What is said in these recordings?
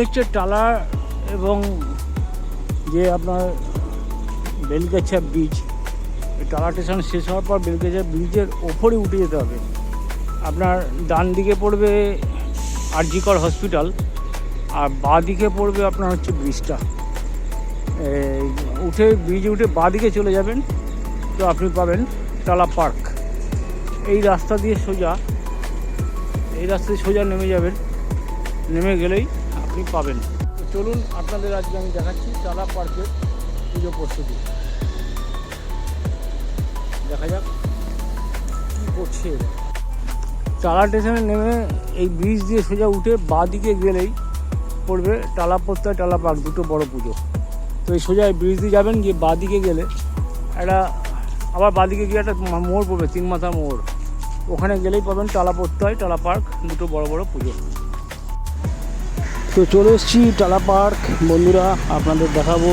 হচ্ছে টালা এবং যে আপনার বেলগাছা ব্রিজ এই টালা স্টেশন শেষ হওয়ার পর বেলগাছা ব্রিজের ওপরে উঠে যেতে হবে। আপনার ডান দিকে পড়বে আরজিকর হসপিটাল আর বাঁ দিকে পড়বে আপনার হচ্ছে ব্রিজটা উঠে ব্রিজে উঠে বাঁ দিকে চলে যাবেন তো আপনি পাবেন টালা পার্ক এই রাস্তা দিয়ে সোজা, এই রাস্তা দিয়ে সোজা নেমে যাবেন। নেমে গেলেই আপনি পাবেন। তো চলুন আপনাদের আজকে আমি দেখাচ্ছি টালা পার্কের পুজো প্রস্তুতি। দেখা যাক কী করছে। টালা স্টেশনে নেমে এই ব্রিজ দিয়ে সোজা উঠে বাঁ দিকে গেলেই পড়বে টালা প্রত্যয় টালা পার্ক দুটো বড় পুজো। তো এই সোজা এই ব্রিজ দিয়ে যাবেন গিয়ে বাঁ দিকে গেলে একটা আবার বাঁ দিকে গিয়ে একটা মোড় পড়বে তিন মাথা মোড়। ওখানে গেলেই পাবেন টালা প্রত্যয় টালা পার্ক দুটো বড় বড় পুজো। তো চলে এসেছি টালা পার্ক। বন্ধুরা, আপনাদের দেখাবো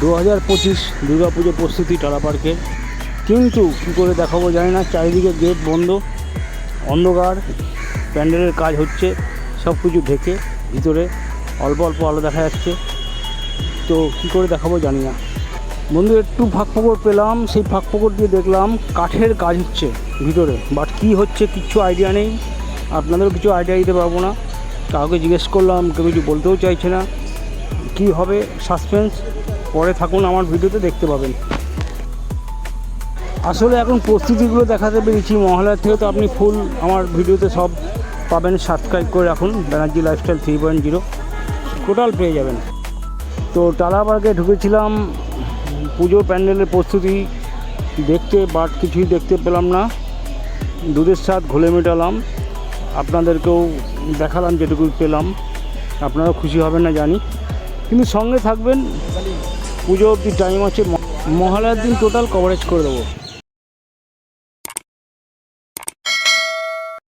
দু হাজার পঁচিশ দুর্গা পুজো প্রস্তুতি টালা পার্কের কিন্তু কী করে দেখাবো জানি না, চারিদিকে গেট বন্ধ, অন্ধকার, প্যান্ডেলের কাজ হচ্ছে, সব কিছু ঢেকে ভিতরে অল্প অল্প আলো দেখা যাচ্ছে। তো কী করে দেখাবো জানি না। বন্ধু একটু ফাঁক ফোকর পেলাম, সেই ফাঁক ফোকর দিয়ে দেখলাম কাঠের কাজ হচ্ছে ভিতরে। বাট কী হচ্ছে, কিচ্ছু আইডিয়া নেই। আপনাদেরও কিছু আইডিয়া দিতে পারব না। কাউকে জিজ্ঞেস করলাম, কেউ কিছু বলতেও চাইছে না। কী হবে সাসপেন্স? পরে থাকুন আমার ভিডিওতে, দেখতে পাবেন। আসলে এখন প্রস্তুতিগুলো দেখাতে পেরেছি। মহালয়ার থেকে তো আপনি ফুল আমার ভিডিওতে সব পাবেন। সাবস্ক্রাইব করে রাখুন। Banerjee lifestyle three point zero. Total পেয়ে যাবেন। তো টালা পার্কে ঢুকেছিলাম। পুজো প্যান্ডেলের প্রস্তুতি দেখতে, বাট কিছুই দেখতে পেলাম না। দুধের স্বাদ ঘুলে মেটালাম। আপনাদেরকেও দেখালাম যেটুকু পেলাম। আপনারাও খুশি হবেন না জানি। কিন্তু সঙ্গে থাকবেন, পুজো অবধি টাইম আছে মহালয়ার দিন টোটাল কভারেজ করে দেবো।